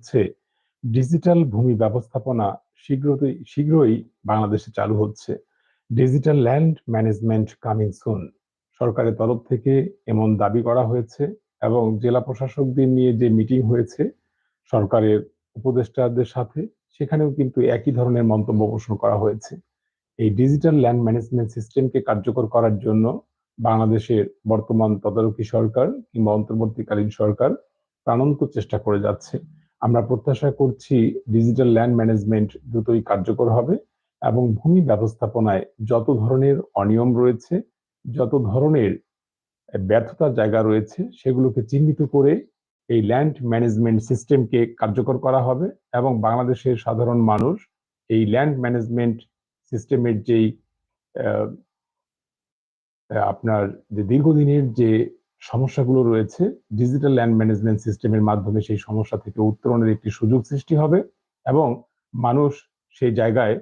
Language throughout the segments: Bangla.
হচ্ছে ডিজিটাল ভূমি ব্যবস্থাপনা শীঘ্রতই, শীঘ্রই বাংলাদেশে চালু হচ্ছে। Digital land management coming soon. সরকারের তরফ থেকে এমন দাবি করা হয়েছে এবং জেলা প্রশাসকদের নিয়ে যে মিটিং হয়েছে সরকারের উপদেষ্টাদের সাথে, সেখানেও কিন্তু একই ধরনের মন্তব্য পোষণ করা হয়েছে। এই ডিজিটাল ল্যান্ড ম্যানেজমেন্ট সিস্টেমকে কার্যকর করার জন্য বাংলাদেশের বর্তমান তদারকি সরকার কিংবা অন্তর্বর্তীকালীন সরকার প্রাণন্ত চেষ্টা করে যাচ্ছে। আমরা প্রত্যাশা করছি ডিজিটাল ল্যান্ড ম্যানেজমেন্ট দ্রুতই কার্যকর হবে এবং ভূমি ব্যবস্থাপনায় যত ধরনের অনিয়ম রয়েছে, যত ধরনের ব্যর্থতার জায়গা রয়েছে, সেগুলোকে চিহ্নিত করে এই ল্যান্ড ম্যানেজমেন্ট সিস্টেমকে কার্যকর করা হবে এবং বাংলাদেশের সাধারণ মানুষ এই ল্যান্ড ম্যানেজমেন্ট সিস্টেমের যেই আপনার যে দীর্ঘদিনের যে সমস্যাগুলো রয়েছে। ডিজিটাল ল্যান্ড ম্যানেজমেন্ট সিস্টেমের মাধ্যমে সেই সমস্যা থেকে উত্তরণের একটি সুযোগ সৃষ্টি হবে এবং মানুষ সেই জায়গায়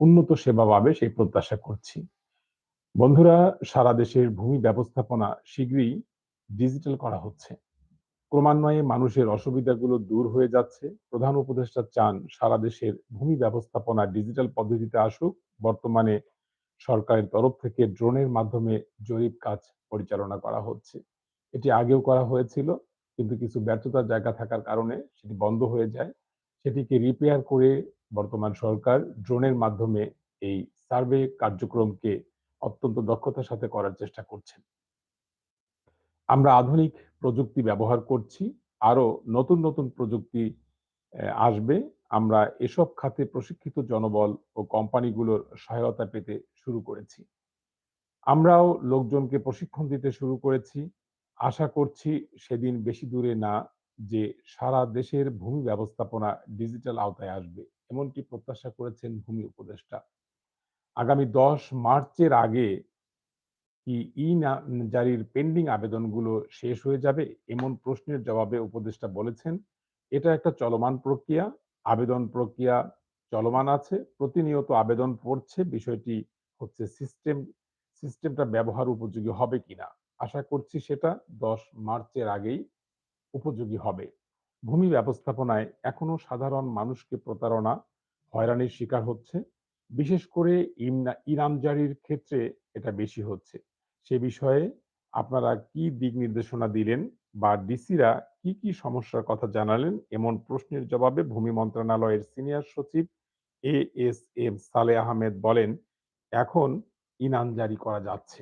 উন্নত সেবা পাবে সেই প্রত্যাশা করছি। বন্ধুরা, সারা দেশের ভূমি ব্যবস্থাপনা শীঘ্রই ডিজিটাল করা হচ্ছে। ক্রমান্বয়ে মানুষের অসুবিধাগুলো দূর হয়ে যাচ্ছে। প্রধান উপদেষ্টা চান সারা দেশের ভূমি ব্যবস্থাপনা ডিজিটাল পদ্ধতিতে আসুক। বর্তমানে সরকারের তরফ থেকে ড্রোনের মাধ্যমে জরিপ কাজ পরিচালনা করা হচ্ছে। এটি আগেও করা হয়েছিল, কিন্তু কিছু ব্যর্থতার জায়গা থাকার কারণে সেটি বন্ধ হয়ে যায়। সেটিকে রিপেয়ার করে বর্তমান সরকার ড্রোনের মাধ্যমে এই সার্ভে কার্যক্রমকে অত্যন্ত দক্ষতার সাথে করার চেষ্টা করছেন। আমরা আধুনিক প্রযুক্তি ব্যবহার করছি আরও নতুন নতুন প্রযুক্তি আসবে। আমরা এসব খাতে প্রশিক্ষিত জনবল ও কোম্পানিগুলোর সহায়তা পেতে শুরু করেছি। আমরাও লোকজনকে প্রশিক্ষণ দিতে শুরু করেছি। আশা করছি সেদিন বেশি দূরে না যে সারা দেশের ভূমি ব্যবস্থাপনা ডিজিটাল আওতায় আসবে, এমনটি প্রত্যাশা করেছেন ভূমি উপদেষ্টা। আগামী দশ মার্চের আগে কি ই জারির পেন্ডিং আবেদনগুলো শেষ হয়ে যাবে? এমন প্রশ্নের জবাবে উপদেষ্টা বলেছেন, এটা একটা চলমান প্রক্রিয়া। আবেদন প্রক্রিয়া চলমান আছে, প্রতিনিয়ত আবেদন পড়ছে, বিষয়টি হচ্ছে সিস্টেম সিস্টেমটা ব্যবহার উপযোগী হবে কিনা। আশা করছি সেটা দশ মার্চের আগেই উপযোগী হবে। ভূমি ব্যবস্থাপনায় এখনও সাধারণ মানুষকে প্রতারণা হয়রানির শিকার হচ্ছে। বিশেষ করে ইমনা, ইনামজারির ক্ষেত্রে এটা বেশি হচ্ছে। সে বিষয়ে আপনারা কি দিক নির্দেশনা দিলেন? বা ডিসিরা কি কি সমস্যার কথা জানালেন এমন প্রশ্নের জবাবে ভূমি মন্ত্রণালয়ের সিনিয়র সচিব এ এস এম সালে আহমেদ বলেন, এখন ইনাম জারি করা যাচ্ছে।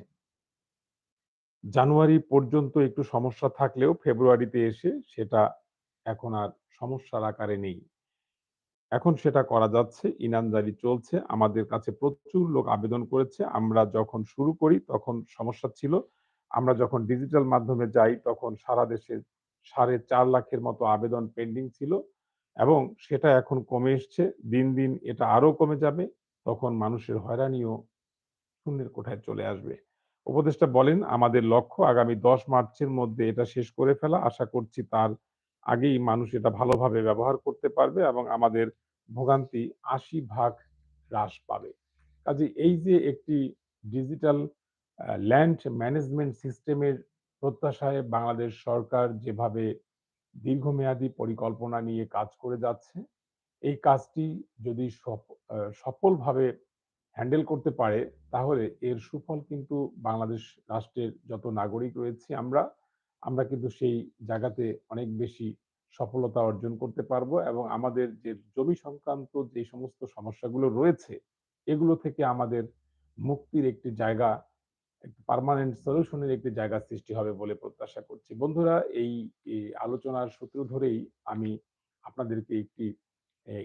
জানুয়ারি পর্যন্ত একটু সমস্যা থাকলেও ফেব্রুয়ারিতে এসে সেটা এখন আর সমস্যার আকারে নেই। এখন সেটা করা যাচ্ছে ইনামজারি চলছে, আমাদের কাছে প্রচুর লোক আবেদন করেছে, আমরা যখন শুরু করি তখন সমস্যা ছিল আমরা যখন ডিজিটাল মাধ্যমে যাই, তখন সারা দেশে সাড়ে চার লাখের মতো আবেদন পেন্ডিং ছিল এবং সেটা এখন কমে এসছে। দিন দিন এটা আরও কমে যাবে, তখন মানুষের হয়রানিও শূন্যের কোঠায় চলে আসবে। উপদেষ্টা বলেন, আমাদের লক্ষ্য আগামী দশ মার্চের মধ্যে এটা শেষ করে ফেলা। আশা করছি তার আগেই মানুষ এটা ভালোভাবে ব্যবহার করতে পারবে এবং আমাদের ভোগান্তি আশি ভাগ হ্রাস পাবে। কাজে এই যে একটি ডিজিটাল ল্যান্ড ম্যানেজমেন্ট সিস্টেমের প্রত্যাশায় বাংলাদেশ সরকার যেভাবে দীর্ঘমেয়াদী পরিকল্পনা নিয়ে কাজ করে যাচ্ছে, এই কাজটি যদি সফলভাবে হ্যান্ডেল করতে পারে, তাহলে এর সুফল কিন্তু বাংলাদেশ রাষ্ট্রের যত নাগরিক রয়েছে আমরা আমরা কিন্তু সেই জায়গাতে অনেক বেশি সফলতা অর্জন করতে পারব এবং আমাদের যে জমি সংক্রান্ত যে সমস্ত সমস্যাগুলো রয়েছে, এগুলো থেকে আমাদের মুক্তির একটি জায়গা পারমানেন্ট সলিউশনের একটি জায়গা সৃষ্টি হবে বলে প্রত্যাশা করছি। বন্ধুরা, এই আলোচনার সূত্র ধরেই আমি আপনাদেরকে একটি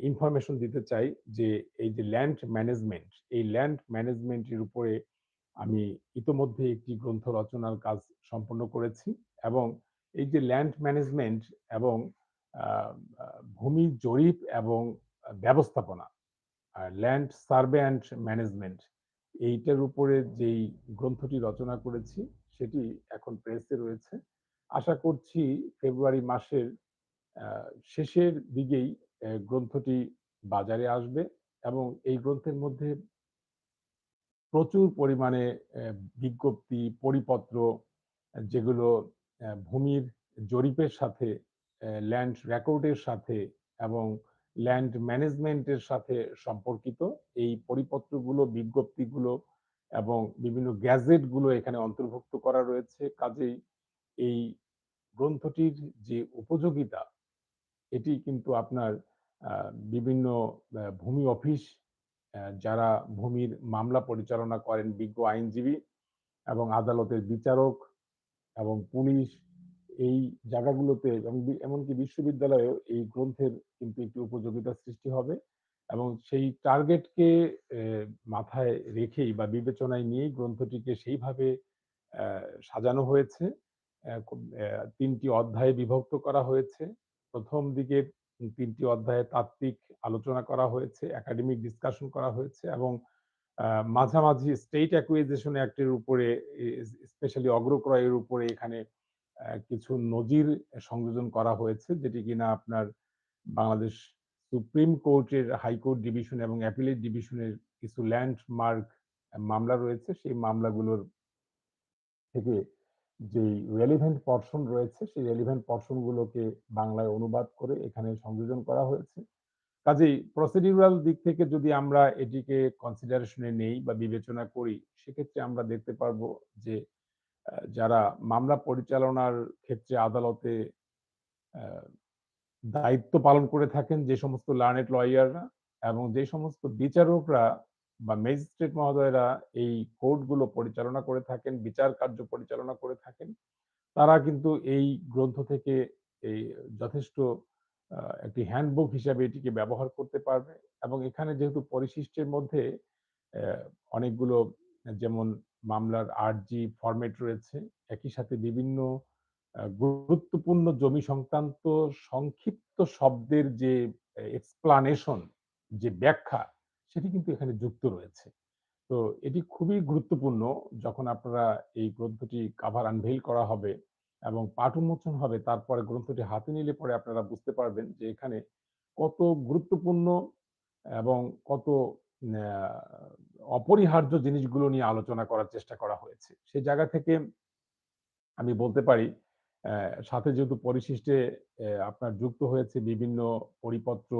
ইনফরমেশন দিতে চাই যে এই যে ল্যান্ড ম্যানেজমেন্ট এই ল্যান্ড ম্যানেজমেন্টের উপরে আমি ইতোমধ্যে একটি গ্রন্থ রচনার কাজ সম্পন্ন করেছি এবং এই যে ল্যান্ড ম্যানেজমেন্ট এবং ভূমি জরিপ এবং ব্যবস্থাপনা ল্যান্ড সার্ভে অ্যান্ড ম্যানেজমেন্ট এইটার উপরে যেই গ্রন্থটি রচনা করেছি, সেটি এখন প্রেসে রয়েছে। আশা করছি ফেব্রুয়ারি মাসের শেষের দিকেই গ্রন্থটি বাজারে আসবে এবং এই গ্রন্থের মধ্যে প্রচুর পরিমাণে বিজ্ঞপ্তি, পরিপত্র, যেগুলো ভূমির জরিপের সাথে ল্যান্ড রেকর্ডের সাথে এবং ল্যান্ড ম্যানেজমেন্টের সাথে সম্পর্কিত। এই পরিপত্রগুলো, বিজ্ঞপ্তিগুলো এবং বিভিন্ন গ্যাজেটগুলো এখানে অন্তর্ভুক্ত করা রয়েছে। কাজেই এই গ্রন্থটির যে উপযোগিতা, এটি কিন্তু আপনার বিভিন্ন ভূমি অফিস যারা ভূমির মামলা পরিচালনা করেন বিজ্ঞ আইনজীবী এবং আদালতের বিচারক এবং পুলিশ এই জায়গাগুলোতে এবং এমনকি বিশ্ববিদ্যালয়েও এই গ্রন্থের কিন্তু একটি উপযোগিতা সৃষ্টি হবে এবং সেই টার্গেটকে মাথায় রেখেই বা বিবেচনায় নিয়েই গ্রন্থটিকে সেইভাবে সাজানো হয়েছে। তিনটি অধ্যায়ে বিভক্ত করা হয়েছে। প্রথম দিকে তিনটি অধ্যায়ে তাত্ত্বিক আলোচনা করা হয়েছে, একাডেমিক ডিসকাশন করা হয়েছে এবং মাঝামাঝি স্টেট অ্যাকুইজিশন অ্যাক্টের উপরে স্পেশালি অগ্রক্রয়ের উপরে এখানে কিছু নজির সংযোজন করা হয়েছে, যেটি কিনা আপনার বাংলাদেশ সুপ্রিম কোর্টের হাইকোর্ট ডিভিশন এবং অ্যাপিলেট ডিভিশনের কিছু ল্যান্ডমার্ক মামলা রয়েছে। সেই মামলাগুলোর থেকে যে রেলিভেন্ট পর্শন রয়েছে, সেই রেলিভেন্ট পর্শনগুলোকে বাংলায় অনুবাদ করে এখানে সংযোজন করা হয়েছে। কাজেই প্রসিডিউরাল দিক থেকে যদি আমরা এটিকে কনসিডারেশনে নেই বা বিবেচনা করি, সেক্ষেত্রে আমরা দেখতে পারব যে যারা মামলা পরিচালনার ক্ষেত্রে আদালতে দায়িত্ব পালন করে থাকেন যে সমস্ত লার্নেড লয়াররা এবং যে সমস্ত বিচারকরা বা ম্যাজিস্ট্রেট মহোদয়রা এই কোর্টগুলো পরিচালনা করে থাকেন, বিচার কার্য পরিচালনা করে থাকেন, তারা কিন্তু এই গ্রন্থ থেকে এই যথেষ্ট একটি হ্যান্ডবুক হিসাবে এটিকে ব্যবহার করতে পারবে এবং এখানে যেহেতু পরিশিষ্টের মধ্যে অনেকগুলো যেমন মামলার আরজি ফরম্যাট রয়েছে। একই সাথে বিভিন্ন গুরুত্বপূর্ণ জমি সংক্রান্ত সংক্ষিপ্ত শব্দের যে এক্সপ্লানেশন যে ব্যাখ্যা, সেটি কিন্তু এখানে যুক্ত রয়েছে। তো এটি খুবই গুরুত্বপূর্ণ যখন আপনারা এই গ্রন্থটি কাভার আনভেইল করা হবে এবং পাঠ উন্মোচন হবে, তারপরে গ্রন্থটি হাতে নিলে পরে আপনারা বুঝতে পারবেন যে এখানে কত গুরুত্বপূর্ণ এবং কত অপরিহার্য জিনিসগুলো নিয়ে আলোচনা করার চেষ্টা করা হয়েছে। সে জায়গা থেকে আমি বলতে পারি সাথে যেহেতু পরিশিষ্টে আপনার যুক্ত হয়েছে বিভিন্ন পরিপত্র,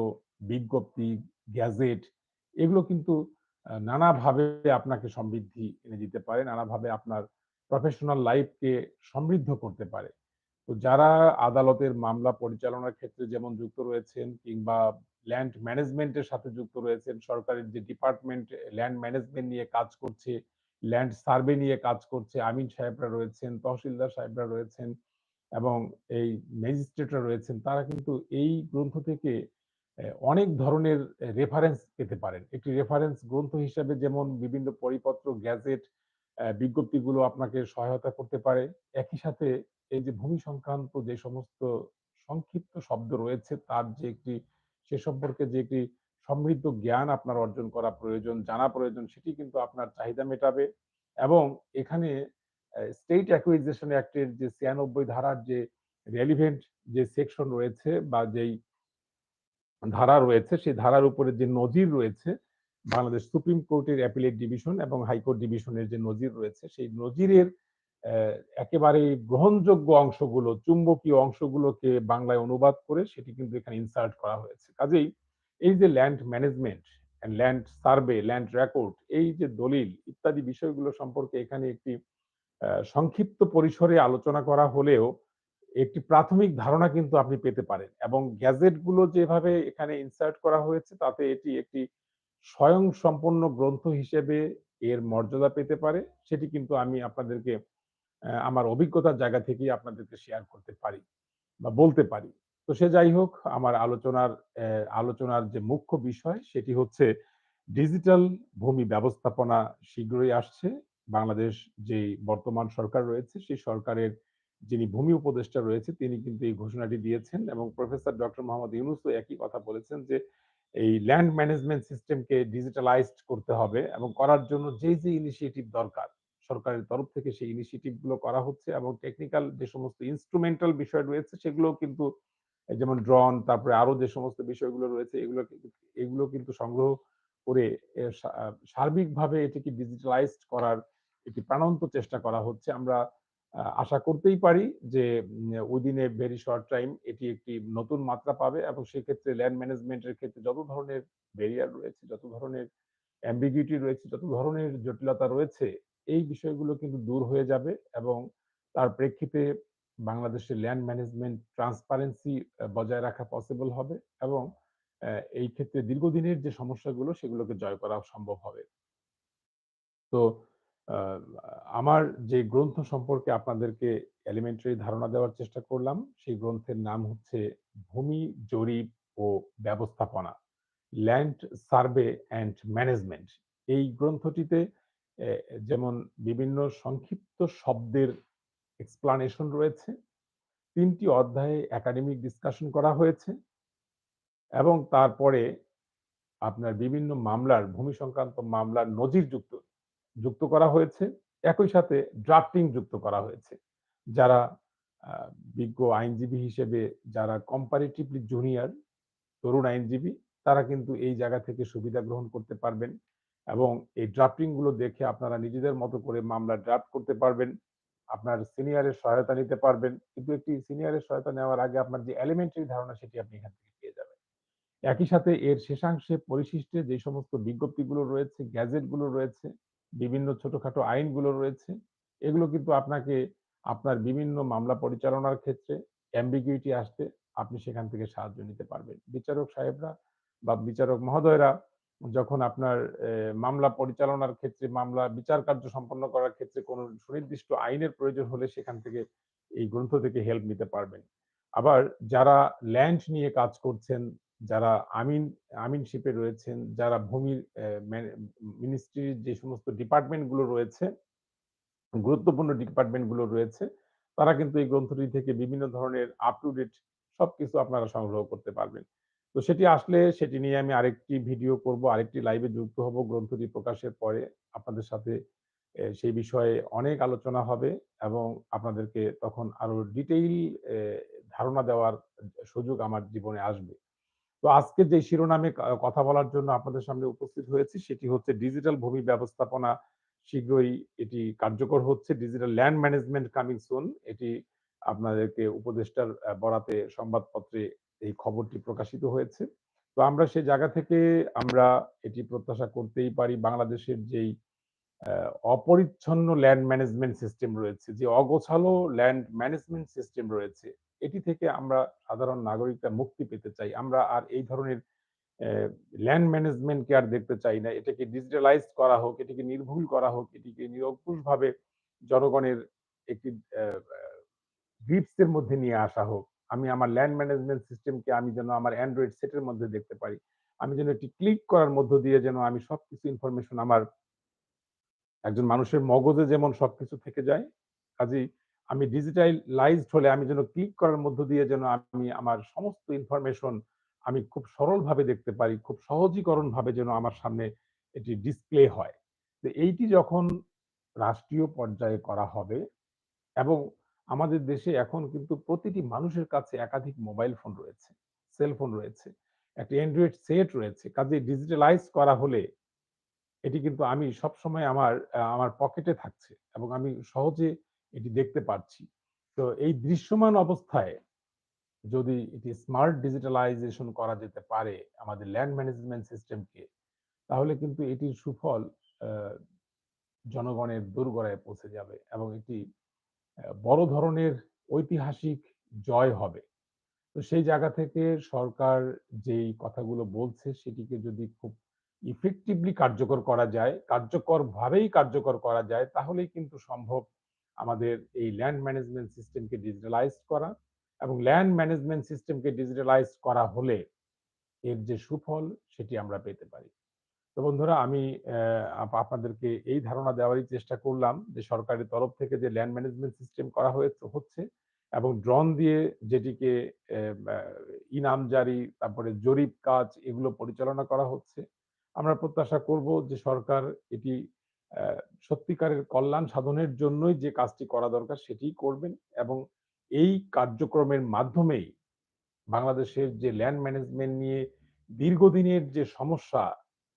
বিজ্ঞপ্তি, গ্যাজেট, এগুলো কিন্তু নানাভাবে আপনাকে সমৃদ্ধি এনে দিতে পারে, নানাভাবে আপনার প্রফেশনাল লাইফকে সমৃদ্ধ করতে পারে। তো যারা আদালতের মামলা পরিচালনার ক্ষেত্রে যেমন যুক্ত রয়েছেন কিংবা ল্যান্ড ম্যানেজমেন্টের সাথে যুক্ত রয়েছেন। সরকারের যে ডিপার্টমেন্ট ল্যান্ড ম্যানেজমেন্ট নিয়ে কাজ করছে ল্যান্ড সার্ভে নিয়ে কাজ করছে, আমিন সাহেবরা রয়েছেন, তহসিলদার সাহেবরা রয়েছেন এবং এই ম্যাজিস্ট্রেটরা রয়েছেন, তারা কিন্তু এই গ্রন্থ থেকে অনেক ধরনের রেফারেন্স পেতে পারেন। একটি রেফারেন্স গ্রন্থ হিসাবে যেমন বিভিন্ন পরিপত্র গ্যাজেট বিজ্ঞপ্তিগুলো আপনাকে সহায়তা করতে পারে। একই সাথে এই যে ভূমি সংক্রান্ত যে সমস্ত সংক্ষিপ্ত শব্দ রয়েছে, তার যে একটি সে সম্পর্কে যে একটি সমৃদ্ধ জ্ঞান আপনার অর্জন করা প্রয়োজন, জানা প্রয়োজন, সেটি কিন্তু আপনার চাহিদা মেটাবে এবং এখানে স্টেট অ্যাকুইজিশন অ্যাক্টের যে ছিয়ানব্বই ধারার যে রেলিভেন্ট যে সেকশন রয়েছে বা যেই ধারা রয়েছে, সেই ধারার উপরে যে নজির রয়েছে, বাংলাদেশ সুপ্রিম কোর্টের অ্যাপিলেট ডিভিশন এবং হাইকোর্ট ডিভিশনের যে নজির রয়েছে, সেই নজিরের একেবারে গ্রহণযোগ্য অংশগুলো, চুম্বকীয় অংশগুলোকে বাংলায় অনুবাদ করে সেটি কিন্তু এখানে ইনসার্ট করা হয়েছে। কাজেই এই যে land management land survey land record এই যে দলিল ইত্যাদি বিষয়গুলো সম্পর্কে এখানে একটি সংক্ষিপ্ত পরিসরে আলোচনা করা হলেও একটি প্রাথমিক ধারণা কিন্তু আপনি পেতে পারেন এবং গ্যাজেটগুলো যেভাবে এখানে ইনসার্ট করা হয়েছে তাতে এটি একটি স্বয়ং সম্পন্ন গ্রন্থ হিসেবে এর মর্যাদা পেতে পারে। সেটি কিন্তু আমি আপনাদেরকে আমার অভিজ্ঞতার জায়গা থেকেই আপনাদেরকে শেয়ার করতে পারি বা বলতে পারি। তো সে যাই হোক, আমার আলোচনার আলোচনার যে মুখ্য বিষয় সেটি হচ্ছে ডিজিটাল ভূমি ব্যবস্থাপনা শীঘ্রই আসছে। বাংলাদেশ যে বর্তমান সরকার রয়েছে, সেই সরকারের যিনি ভূমি উপদেষ্টা রয়েছে, তিনি কিন্তু এই ঘোষণাটি দিয়েছেন এবং প্রফেসর ডক্টর মোহাম্মদ ইউনুসও একই কথা বলেছেন যে এই ল্যান্ড ম্যানেজমেন্ট সিস্টেমকে ডিজিটালাইজড করতে হবে এবং করার জন্য যে যে ইনিশিয়েটিভ দরকার সরকারের তরফ থেকে সেই ইনিশিয়েটিভগুলো করা হচ্ছে এবং টেকনিক্যাল যে সমস্ত ইনস্ট্রুমেন্টাল বিষয় রয়েছে সেগুলো কিন্তু যেমন ড্রন তারপরে আরও যে সমস্ত বিষয়গুলো রয়েছে এগুলো এগুলো কিন্তু সংগ্রহ করে সার্বিকভাবে এটিকে ডিজিটালাইজড করার একটি প্রাণান্ত চেষ্টা করা হচ্ছে। আমরা আশা করতেই পারি যে within a very short time এটি একটি নতুন মাত্রা পাবে এবং সেক্ষেত্রে ল্যান্ড ম্যানেজমেন্টের ক্ষেত্রে যত ধরনের ব্যারিয়ার রয়েছে, যত ধরনের অ্যাম্বিগুইটি রয়েছে, যত ধরনের জটিলতা রয়েছে, এই বিষয়গুলো কিন্তু দূর হয়ে যাবে এবং তার প্রেক্ষিতে বাংলাদেশের ল্যান্ড ম্যানেজমেন্ট ট্রান্সপারেন্সি বজায় রাখা পসিবল হবে এবং এই ক্ষেত্রে দীর্ঘদিনের যে সমস্যাগুলো সেগুলোকে জয় করা সম্ভব হবে। তো আমার যে গ্রন্থ সম্পর্কে আপনাদেরকে এলিমেন্টারি ধারণা দেওয়ার চেষ্টা করলাম, সেই গ্রন্থের নাম হচ্ছে 'ভূমি জরিপ ও ব্যবস্থাপনা' ল্যান্ড সার্ভে অ্যান্ড ম্যানেজমেন্ট। এই গ্রন্থটিতে যেমন বিভিন্ন সংক্ষিপ্ত শব্দের এক্সপ্লানেশন রয়েছে। তিনটি অধ্যায়ে একাডেমিক ডিসকাশন করা হয়েছে। এবং তারপরে আপনার বিভিন্ন মামলার ভূমি সংক্রান্ত মামলার নজির যুক্ত যুক্ত করা হয়েছে। একই সাথে ড্রাফটিং যুক্ত করা হয়েছে। যারা বিজ্ঞ আইনজীবী হিসেবে যারা কম্পারেটিভলি জুনিয়র তরুণ আইনজীবী, তারা কিন্তু এই জায়গা থেকে সুবিধা গ্রহণ করতে পারবেন এবং এই ড্রাফটিংগুলো দেখে আপনারা নিজেদের মতো করে মামলা ড্রাফট করতে পারবেন। আপনার সিনিয়রের সহায়তা নিতে পারবেন। কিন্তু একটি সিনিয়রের সহায়তা নেওয়ার আগে আপনার যে এলিমেন্টারি ধারণা সেটি আপনি এখান থেকে পেয়ে যাবেন। একই সাথে এর শেষাংশে পরিশিষ্টে যে সমস্ত বিজ্ঞপ্তিগুলো রয়েছে, গ্যাজেটগুলো রয়েছে, বিভিন্ন ছোটখাটো আইনগুলো রয়েছে, এগুলো কিন্তু আপনাকে আপনার বিভিন্ন মামলা পরিচালনার ক্ষেত্রে অ্যাম্বিগুইটি আসতে আপনি সেখান থেকে সাহায্য নিতে পারবেন। বিচারক সাহেবরা বা বিচারক মহোদয়রা যখন আপনার মামলা পরিচালনার ক্ষেত্রে মামলা বিচার কার্য সম্পন্ন করার ক্ষেত্রে কোনো সুনির্দিষ্ট আইনের প্রয়োজন হলে সেখান থেকে এই গ্রন্থ থেকে হেল্প নিতে পারবেন। আবার যারা ল্যান্ড নিয়ে কাজ করছেন, যারা আমিন আমিনশিপে রয়েছেন, যারা ভূমির মিনিস্ট্রির যে সমস্ত ডিপার্টমেন্টগুলো রয়েছে, গুরুত্বপূর্ণ ডিপার্টমেন্টগুলো রয়েছে, তারা কিন্তু এই গ্রন্থটি থেকে বিভিন্ন ধরনের আপ টু ডেট সবকিছু আপনারা সংগ্রহ করতে পারবেন। তো সেটি আসলে সেটি নিয়ে আমি আরেকটি ভিডিও করব, আরেকটি লাইভে যুক্ত হব গ্রন্থটি প্রকাশের পরে। আপনাদের সাথে সেই বিষয়ে অনেক আলোচনা হবে এবং আপনাদেরকে তখন আরও ডিটেইল ধারণা দেওয়ার সুযোগ আমার জীবনে আসবে। তো আজকে যে শিরোনামে কথা বলার জন্য আপনাদের সামনে উপস্থিত হয়েছি সেটি হচ্ছে ডিজিটাল ভূমি ব্যবস্থাপনা শীঘ্রই এটি কার্যকর হচ্ছে। Digital land management coming soon এটি আপনাদেরকে উপদেষ্টার বরাতে সংবাদপত্রে এই খবরটি প্রকাশিত হয়েছে। তো আমরা সে জায়গা থেকে আমরা এটি প্রত্যাশা করতেই পারি বাংলাদেশের যেই অপরিচ্ছন্ন ল্যান্ড ম্যানেজমেন্ট সিস্টেম রয়েছে, যে অগোছালো ল্যান্ড ম্যানেজমেন্ট সিস্টেম রয়েছে, এটি থেকে আমরা সাধারণ নাগরিকরা মুক্তি পেতে চাই। আমরা আর এই ধরনের ল্যান্ড ম্যানেজমেন্টকে আর দেখতে চাই না। এটাকে ডিজিটালাইজড করা হোক, এটিকে নির্ভুল করা হোক, এটিকে নিরঙ্কুশভাবে জনগণের একটি অ্যা অ্যা গ্রিপস এর মধ্যে নিয়ে আসা হোক। আমি আমার ল্যান্ড ম্যানেজমেন্ট সিস্টেমকে আমি যেন আমার অ্যান্ড্রয়েড সেটের মধ্যে দেখতে পারি। আমি যেন একটি ক্লিক করার মধ্য দিয়ে যেন আমি সবকিছু ইনফরমেশন আমার একজন মানুষের মগজে যেমন সবকিছু থেকে যায়, কাজেই আমি ডিজিটালাইজড হলে আমি যেন ক্লিক করার মধ্য দিয়ে যেন আমি আমার সমস্ত ইনফরমেশন আমি খুব সরলভাবে দেখতে পারি, খুব সহজীকরণভাবে যেন আমার সামনে এটি ডিসপ্লে হয়। এইটি যখন রাষ্ট্রীয় পর্যায়ে করা হবে এবং আমাদের দেশে এখন কিন্তু প্রতিটি মানুষের কাছে একাধিক মোবাইল ফোন রয়েছে, সেলফোন রয়েছে, একটি অ্যান্ড্রয়েড সেট রয়েছে। কাজেই ডিজিটালাইজ করা হলে এটি কিন্তু আমি সবসময় আমার আমার পকেটে থাকছে এবং আমি সহজে এটি দেখতে পারছি। তো এই দৃশ্যমান অবস্থায় যদি এটি স্মার্ট ডিজিটালাইজেশন করা যেতে পারে আমাদের ল্যান্ড ম্যানেজমেন্ট সিস্টেমকে, তাহলে কিন্তু এটির সুফল জনগণের দোরগোড়ায় পৌঁছে যাবে এবং এটি বড় ধরনের ঐতিহাসিক জয় হবে। তো সেই জায়গা থেকে সরকার যেই কথাগুলো বলছে সেটিকে যদি খুব ইফেক্টিভলি কার্যকর করা যায়, কার্যকরভাবেই কার্যকর করা যায়, তাহলেই কিন্তু সম্ভব আমাদের এই ল্যান্ড ম্যানেজমেন্ট সিস্টেমকে ডিজিটালাইজড করা এবং ল্যান্ড ম্যানেজমেন্ট সিস্টেমকে ডিজিটালাইজ করা হলে এর যে সুফল সেটি আমরা পেতে পারি। তো বন্ধুরা আমি আপনাদেরকে এই ধারণা দেওয়ারই চেষ্টা করলাম যে সরকারের তরফ থেকে যে ল্যান্ড ম্যানেজমেন্ট সিস্টেম করা হয়েছে হচ্ছে এবং ড্রোন দিয়ে যেটিকে এ ব্যা ইনামজারি, তারপরে জরিপ কাজ এগুলো পরিচালনা করা হচ্ছে। আমরা প্রত্যাশা করব যে সরকার এটি সত্যিকারের কল্যাণ সাধনের জন্যই যে কাজটি করা দরকার সেটিই করবেন এবং এই কার্যক্রমের মাধ্যমেই বাংলাদেশের যে ল্যান্ড ম্যানেজমেন্ট নিয়ে দীর্ঘদিনের যে সমস্যা,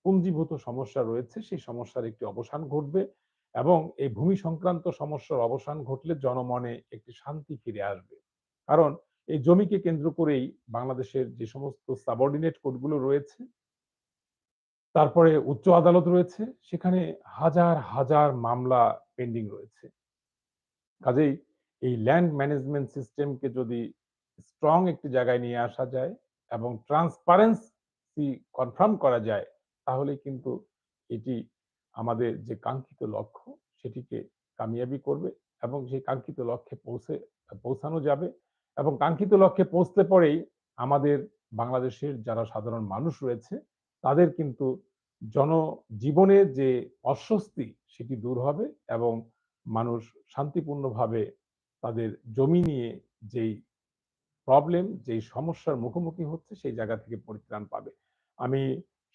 পুঞ্জীভূত সমস্যা রয়েছে, সেই সমস্যার একটি অবসান ঘটবে এবং এই ভূমি সংক্রান্ত সমস্যার অবসান ঘটলে জনমনে একটি শান্তি ফিরে আসবে। কারণ এই জমিকে কেন্দ্র করেই বাংলাদেশের যে সমস্ত সাবঅর্ডিনেট কোডগুলো রয়েছে, তারপরে উচ্চ আদালত রয়েছে, সেখানে হাজার হাজার মামলা পেন্ডিং রয়েছে। কাজেই এই ল্যান্ড ম্যানেজমেন্ট সিস্টেমকে যদি স্ট্রং একটি জায়গায় নিয়ে আসা যায় এবং ট্রান্সপারেন্সি কনফার্ম করা যায় তাহলে কিন্তু এটি আমাদের যে কাঙ্ক্ষিত লক্ষ্য, সেটিকে কামিয়াবি করবে এবং সেই কাঙ্ক্ষিত লক্ষ্যে পৌঁছে, পৌঁছানো যাবে এবং কাঙ্ক্ষিত লক্ষ্যে পৌঁছতে পরেই আমাদের বাংলাদেশের যারা সাধারণ মানুষ রয়েছে, তাদের কিন্তু জনজীবনে যে অস্বস্তি সেটি দূর হবে এবং মানুষ শান্তিপূর্ণভাবে তাদের জমি নিয়ে যেই প্রবলেম যেই সমস্যার মুখোমুখি হচ্ছে, সেই জায়গা থেকে পরিত্রাণ পাবে। আমি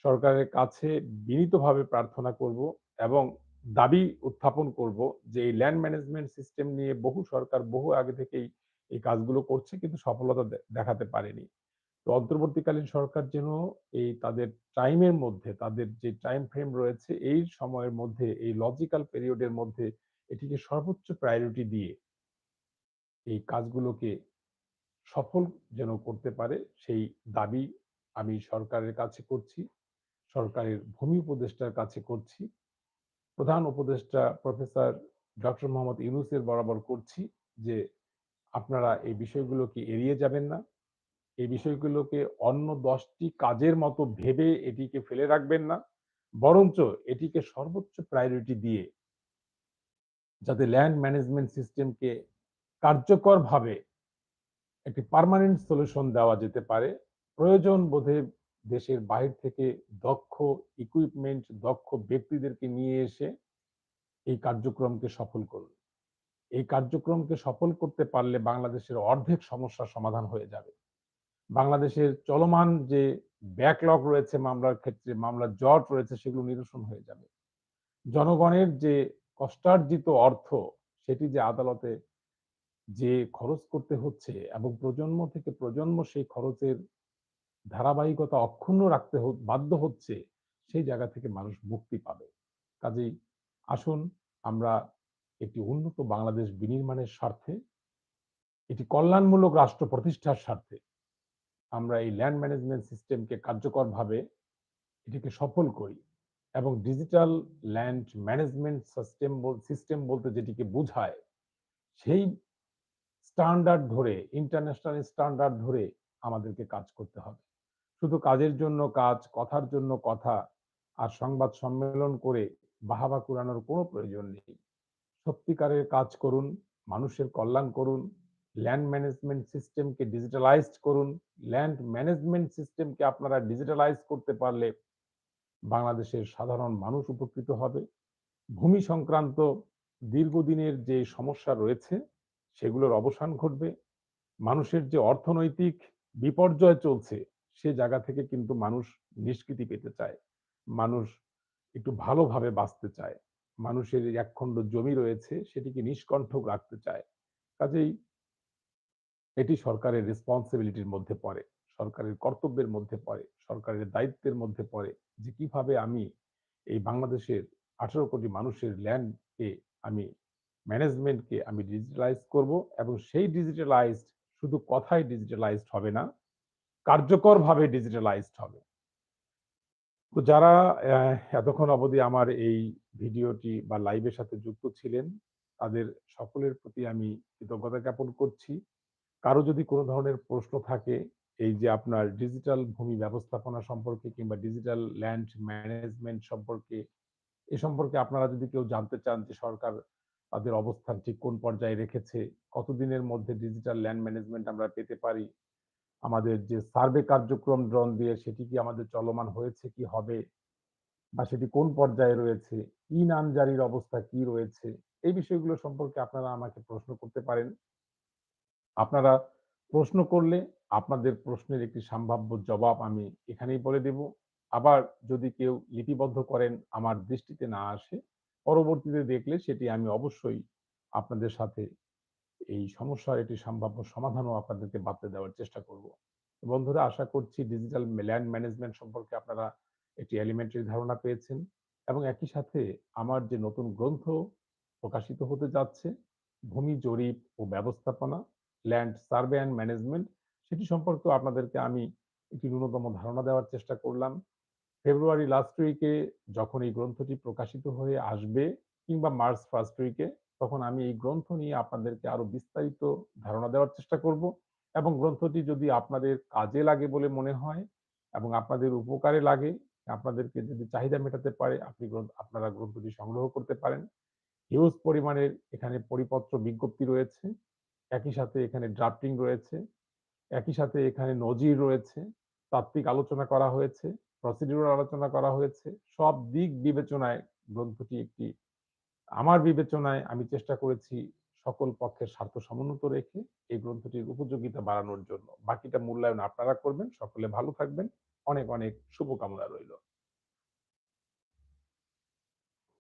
সরকারের কাছে বিনীতভাবে প্রার্থনা করব এবং দাবি উত্থাপন করব যে এই ল্যান্ড ম্যানেজমেন্ট সিস্টেম নিয়ে বহু সরকার বহু আগে থেকেই এই কাজগুলো করছে কিন্তু সফলতা দেখাতে পারেনি। তো অন্তর্বর্তীকালীন সরকার যেন এই তাদের টাইমের মধ্যে, তাদের যে টাইম ফ্রেম রয়েছে, এই সময়ের মধ্যে, এই লজিক্যাল পিরিয়ডের মধ্যে এটিকে সর্বোচ্চ প্রায়োরিটি দিয়ে এই কাজগুলোকে সফল যেন করতে পারে, সেই দাবি আমি সরকারের কাছে করছি। সরকারের ভূমি উপদেষ্টার কাছে করছি। প্রধান উপদেষ্টা প্রফেসর ডক্টর মোহাম্মদ ইউনুসের বরাবর করছি যে, আপনারা এই বিষয়গুলোকে এড়িয়ে যাবেন না। এই বিষয়গুলোকে অন্য দশটি কাজের মতো ভেবে এটিকে ফেলে রাখবেন না। বরঞ্চ এটিকে সর্বোচ্চ প্রায়োরিটি দিয়ে যাতে ল্যান্ড ম্যানেজমেন্ট সিস্টেমকে কার্যকরভাবে একটি পারমানেন্ট সলিউশন দেওয়া যেতে পারে। প্রয়োজন বোধে দেশের বাহির থেকে দক্ষ ইকুইপমেন্ট দক্ষ ব্যক্তিদেরকে নিয়ে এসে এই কার্যক্রমকে সফল করুন। এই কার্যক্রমকে সফল করতে পারলে বাংলাদেশের অর্ধেক সমস্যার সমাধান হয়ে যাবে। বাংলাদেশের চলমান যে ব্যাকলগ রয়েছে মামলার ক্ষেত্রে, মামলার জট রয়েছে, সেগুলো নিরসন হয়ে যাবে। জনগণের যে কষ্টার্জিত অর্থ, সেটি যে আদালতে যে খরচ করতে হচ্ছে এবং প্রজন্ম থেকে প্রজন্ম সেই খরচের ধারাবাহিকতা অক্ষুণ্ণ রাখতে বাধ্য হচ্ছে সেই জায়গা থেকে মানুষ মুক্তি পাবে। কাজেই আসুন, আমরা একটি উন্নত বাংলাদেশ বিনির্মাণের স্বার্থে এটি কল্যাণমূলক রাষ্ট্র প্রতিষ্ঠার স্বার্থে আমরা এই ল্যান্ড ম্যানেজমেন্ট সিস্টেমকে কার্যকরভাবে এটিকে সফল করি এবং digital land management system system বলতে যেটিকে বোঝায়, সেই স্ট্যান্ডার্ড ধরে ইন্টারন্যাশনাল স্ট্যান্ডার্ড ধরে আমাদেরকে কাজ করতে হবে। শুধু কাজের জন্য কাজ, কথার জন্য কথা আর সংবাদ সম্মেলন করে বাহাবা কুরানোর কোনো প্রয়োজন নেই। সত্যিকারের কাজ করুন, মানুষের কল্যাণ করুন ল্যান্ড ম্যানেজমেন্ট সিস্টেমকে ডিজিটালাইজড করুন ল্যান্ড ম্যানেজমেন্ট সিস্টেমকে আপনারা ডিজিটালাইজ করতে পারলে বাংলাদেশের সাধারণ মানুষ উপকৃত হবে। ভূমি সংক্রান্ত দীর্ঘদিনের যে সমস্যা রয়েছে, সেগুলোর অবসান ঘটবে। মানুষের যে অর্থনৈতিক বিপর্যয় চলছে সে জায়গা থেকে কিন্তু মানুষ নিষ্কৃতি পেতে চায়। মানুষ একটু ভালোভাবে বাঁচতে চায়। মানুষের একখণ্ড জমি রয়েছে, সেটিকে নিষ্কণ্ঠক রাখতে চায়। কাজেই এটি সরকারের রেসপন্সিবিলিটির মধ্যে পড়ে, সরকারের কর্তব্যের মধ্যে পড়ে, সরকারের দায়িত্বের মধ্যে পড়ে যে কীভাবে আমি এই বাংলাদেশের আঠারো কোটি মানুষের ল্যান্ডকে আমি ম্যানেজমেন্টকে আমি ডিজিটালাইজ করব এবং সেই ডিজিটালাইজড শুধু কথাই ডিজিটালাইজড হবে না কার্যকরভাবে ডিজিটালাইজড হবে। তো যারা এতক্ষণ অবধি আমার এই ভিডিওটি বা লাইভের সাথে যুক্ত ছিলেন, তাদের সকলের প্রতি আমি কৃতজ্ঞতা জ্ঞাপন করছি। কারও যদি কোনো ধরনের প্রশ্ন থাকে, এই যে আপনার ডিজিটাল ভূমি ব্যবস্থাপনা সম্পর্কে কিংবা ডিজিটাল ল্যান্ড ম্যানেজমেন্ট সম্পর্কে, এ সম্পর্কে আপনারা যদি কেউ জানতে চান যে সরকার তাদের অবস্থান ঠিক কোন পর্যায়ে রেখেছে, কতদিনের মধ্যে ডিজিটাল ল্যান্ড ম্যানেজমেন্ট আমরা পেতে পারি আমাদের যে সার্ভে কার্যক্রম ড্রোন দিয়ে সেটি কি আমাদের চলমান হয়েছে, কি হবে বা সেটি কোন পর্যায়ে রয়েছে ই নাম জারির অবস্থা কি রয়েছে, এই বিষয়গুলো সম্পর্কে আপনারা আমাকে প্রশ্ন করতে পারেন। আপনারা প্রশ্ন করলে আপনাদের প্রশ্নের একটি সম্ভাব্য জবাব আমি এখানেই বলে দেব। আবার যদি কেউ লিপিবদ্ধ করেন, আমার দৃষ্টিতে না আসে, পরবর্তীতে দেখলে সেটি আমি অবশ্যই আপনাদের সাথে এই সমস্যার একটি সম্ভাব্য সমাধানও আপনাদেরকে বাড়তে দেওয়ার চেষ্টা করব। বন্ধুরা, আশা করছি ডিজিটাল ল্যান্ড ম্যানেজমেন্ট সম্পর্কে আপনারা একটি এলিমেন্টারি ধারণা পেয়েছেন এবং একই সাথে আমার যে নতুন গ্রন্থ প্রকাশিত হতে যাচ্ছে, ভূমি জরিপ ও ব্যবস্থাপনা ল্যান্ড সার্ভে অ্যান্ড ম্যানেজমেন্ট সেটি সম্পর্কেও আপনাদেরকে আমি একটি ন্যূনতম ধারণা দেওয়ার চেষ্টা করলাম। ফেব্রুয়ারি লাস্ট উইকে যখন এই গ্রন্থটি প্রকাশিত হয়ে আসবে কিংবা মার্চ ফার্স্ট উইকে তখন আমি এই গ্রন্থ নিয়ে আপনাদেরকে আরও বিস্তারিত ধারণা দেওয়ার চেষ্টা করব এবং গ্রন্থটি যদি আপনাদের কাজে লাগে বলে মনে হয় এবং আপনাদের উপকারে লাগে, আপনাদেরকে যদি চাহিদা মেটাতে পারে, আপনি আপনারা গ্রন্থটি সংগ্রহ করতে পারেন। হিউজ পরিমাণের এখানে পরিপত্র বিজ্ঞপ্তি রয়েছে, একই সাথে এখানে ড্রাফটিং রয়েছে, একই সাথে এখানে নজির রয়েছে, তাত্ত্বিক আলোচনা করা হয়েছে প্রসিডিউর আলোচনা করা হয়েছে, সব দিক বিবেচনায় গ্রন্থটি একটি আমার বিবেচনায় আমি চেষ্টা করেছি সকল পক্ষের স্বার্থ সমুন্নত রেখে এই গ্রন্থটির উপযোগিতা বাড়ানোর জন্য। বাকিটা মূল্যায়ন আপনারা করবেন, সকলে ভালো থাকবেন। অনেক অনেক শুভকামনা রইল।